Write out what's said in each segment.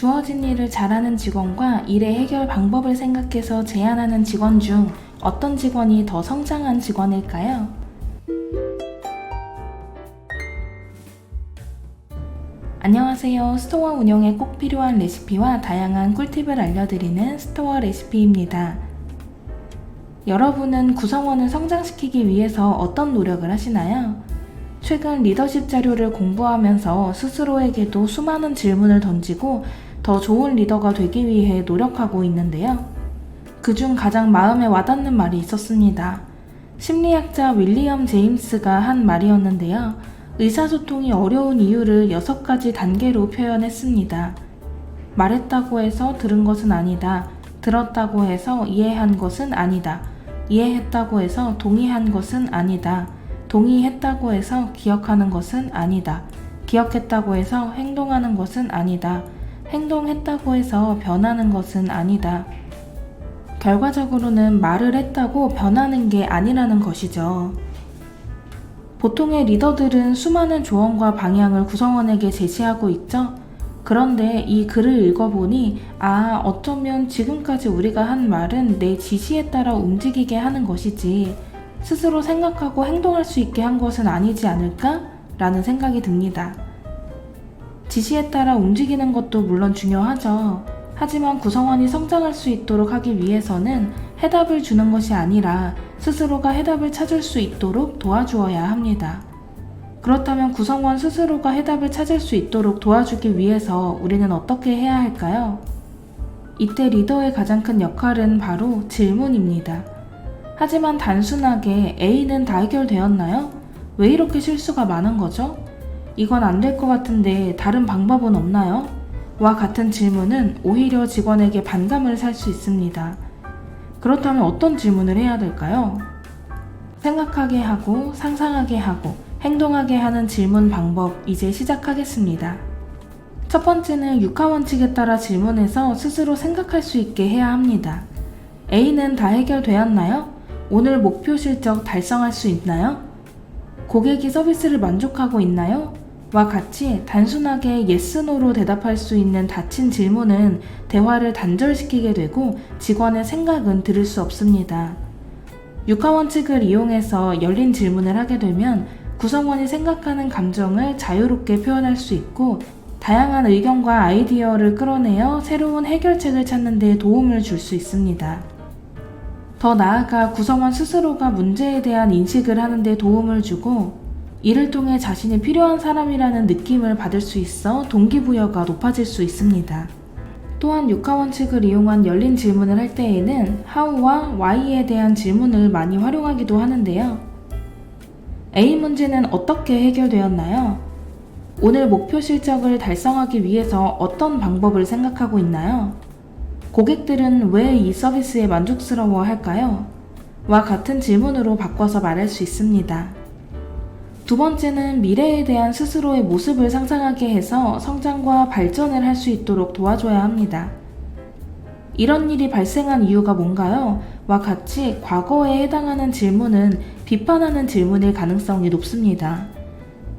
주어진 일을 잘하는 직원과 일의 해결 방법을 생각해서 제안하는 직원 중 어떤 직원이 더 성장한 직원일까요? 안녕하세요. 스토어 운영에 꼭 필요한 레시피와 다양한 꿀팁을 알려드리는 스토어 레시피입니다. 여러분은 구성원을 성장시키기 위해서 어떤 노력을 하시나요? 최근 리더십 자료를 공부하면서 스스로에게도 수많은 질문을 던지고 더 좋은 리더가 되기 위해 노력하고 있는데요. 그중 가장 마음에 와닿는 말이 있었습니다. 심리학자 윌리엄 제임스가 한 말이었는데요. 의사소통이 어려운 이유를 여섯 가지 단계로 표현했습니다. 말했다고 해서 들은 것은 아니다. 들었다고 해서 이해한 것은 아니다. 이해했다고 해서 동의한 것은 아니다. 동의했다고 해서 기억하는 것은 아니다. 기억했다고 해서 행동하는 것은 아니다. 행동했다고 해서 변하는 것은 아니다. 결과적으로는 말을 했다고 변하는 게 아니라는 것이죠. 보통의 리더들은 수많은 조언과 방향을 구성원에게 제시하고 있죠. 그런데 이 글을 읽어보니, 아, 어쩌면 지금까지 우리가 한 말은 내 지시에 따라 움직이게 하는 것이지, 스스로 생각하고 행동할 수 있게 한 것은 아니지 않을까? 라는 생각이 듭니다. 지시에 따라 움직이는 것도 물론 중요하죠. 하지만 구성원이 성장할 수 있도록 하기 위해서는 해답을 주는 것이 아니라 스스로가 해답을 찾을 수 있도록 도와주어야 합니다. 그렇다면 구성원 스스로가 해답을 찾을 수 있도록 도와주기 위해서 우리는 어떻게 해야 할까요? 이때 리더의 가장 큰 역할은 바로 질문입니다. 하지만 단순하게 A는 다 해결되었나요? 왜 이렇게 실수가 많은 거죠? 이건 안 될 것 같은데 다른 방법은 없나요? 와 같은 질문은 오히려 직원에게 반감을 살 수 있습니다. 그렇다면 어떤 질문을 해야 될까요? 생각하게 하고 상상하게 하고 행동하게 하는 질문 방법 이제 시작하겠습니다. 첫 번째는 육하 원칙에 따라 질문해서 스스로 생각할 수 있게 해야 합니다. A는 다 해결되었나요? 오늘 목표 실적 달성할 수 있나요? 고객이 서비스를 만족하고 있나요? 와 같이 단순하게 yes, no로 대답할 수 있는 닫힌 질문은 대화를 단절시키게 되고 직원의 생각은 들을 수 없습니다. 육하 원칙을 이용해서 열린 질문을 하게 되면 구성원이 생각하는 감정을 자유롭게 표현할 수 있고 다양한 의견과 아이디어를 끌어내어 새로운 해결책을 찾는 데 도움을 줄 수 있습니다. 더 나아가 구성원 스스로가 문제에 대한 인식을 하는 데 도움을 주고 이를 통해 자신이 필요한 사람이라는 느낌을 받을 수 있어 동기부여가 높아질 수 있습니다. 또한 육하 원칙을 이용한 열린 질문을 할 때에는 how와 why에 대한 질문을 많이 활용하기도 하는데요. A 문제는 어떻게 해결되었나요? 오늘 목표 실적을 달성하기 위해서 어떤 방법을 생각하고 있나요? 고객들은 왜 이 서비스에 만족스러워 할까요? 와 같은 질문으로 바꿔서 말할 수 있습니다. 두 번째는 미래에 대한 스스로의 모습을 상상하게 해서 성장과 발전을 할 수 있도록 도와줘야 합니다. 이런 일이 발생한 이유가 뭔가요? 와 같이 과거에 해당하는 질문은 비판하는 질문일 가능성이 높습니다.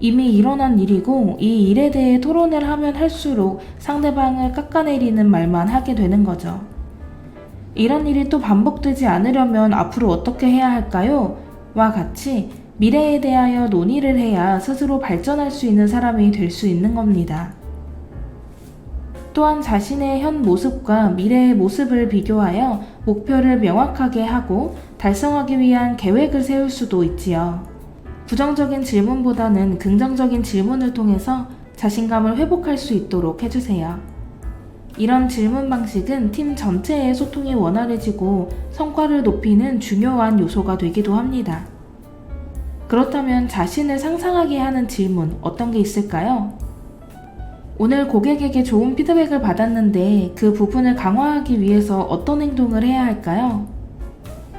이미 일어난 일이고 이 일에 대해 토론을 하면 할수록 상대방을 깎아내리는 말만 하게 되는 거죠. 이런 일이 또 반복되지 않으려면 앞으로 어떻게 해야 할까요? 와 같이 미래에 대하여 논의를 해야 스스로 발전할 수 있는 사람이 될 수 있는 겁니다. 또한 자신의 현 모습과 미래의 모습을 비교하여 목표를 명확하게 하고 달성하기 위한 계획을 세울 수도 있지요. 부정적인 질문보다는 긍정적인 질문을 통해서 자신감을 회복할 수 있도록 해주세요. 이런 질문 방식은 팀 전체의 소통이 원활해지고 성과를 높이는 중요한 요소가 되기도 합니다. 그렇다면 자신을 상상하게 하는 질문 어떤 게 있을까요? 오늘 고객에게 좋은 피드백을 받았는데 그 부분을 강화하기 위해서 어떤 행동을 해야 할까요?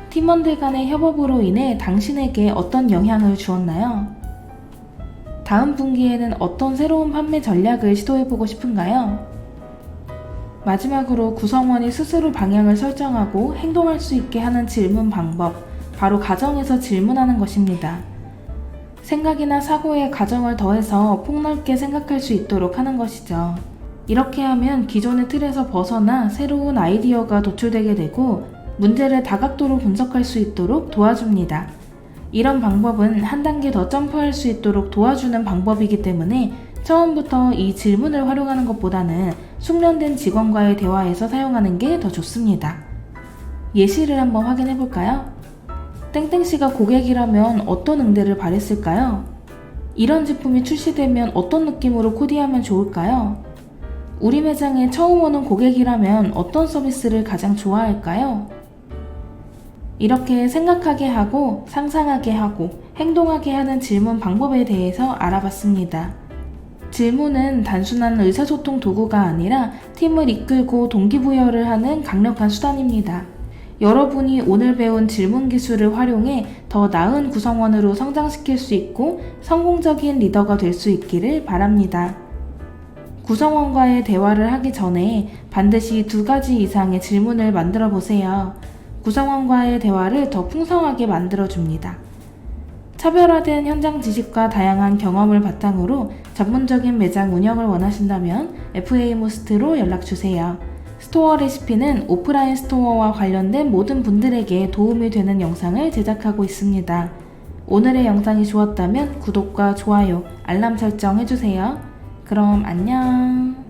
팀원들 간의 협업으로 인해 당신에게 어떤 영향을 주었나요? 다음 분기에는 어떤 새로운 판매 전략을 시도해보고 싶은가요? 마지막으로 구성원이 스스로 방향을 설정하고 행동할 수 있게 하는 질문 방법, 바로 가정에서 질문하는 것입니다. 생각이나 사고에 가정을 더해서 폭넓게 생각할 수 있도록 하는 것이죠. 이렇게 하면 기존의 틀에서 벗어나 새로운 아이디어가 도출되게 되고 문제를 다각도로 분석할 수 있도록 도와줍니다. 이런 방법은 한 단계 더 점프할 수 있도록 도와주는 방법이기 때문에 처음부터 이 질문을 활용하는 것보다는 숙련된 직원과의 대화에서 사용하는 게 더 좋습니다. 예시를 한번 확인해 볼까요? 땡땡씨가 고객이라면 어떤 응대를 바랬을까요? 이런 제품이 출시되면 어떤 느낌으로 코디하면 좋을까요? 우리 매장에 처음 오는 고객이라면 어떤 서비스를 가장 좋아할까요? 이렇게 생각하게 하고 상상하게 하고 행동하게 하는 질문 방법에 대해서 알아봤습니다. 질문은 단순한 의사소통 도구가 아니라 팀을 이끌고 동기부여를 하는 강력한 수단입니다. 여러분이 오늘 배운 질문 기술을 활용해 더 나은 구성원으로 성장시킬 수 있고 성공적인 리더가 될 수 있기를 바랍니다. 구성원과의 대화를 하기 전에 반드시 두 가지 이상의 질문을 만들어 보세요. 구성원과의 대화를 더 풍성하게 만들어 줍니다. 차별화된 현장 지식과 다양한 경험을 바탕으로 전문적인 매장 운영을 원하신다면 FA 모스트로 연락 주세요. 스토어 레시피는 오프라인 스토어와 관련된 모든 분들에게 도움이 되는 영상을 제작하고 있습니다. 오늘의 영상이 좋았다면 구독과 좋아요, 알람 설정 해주세요. 그럼 안녕.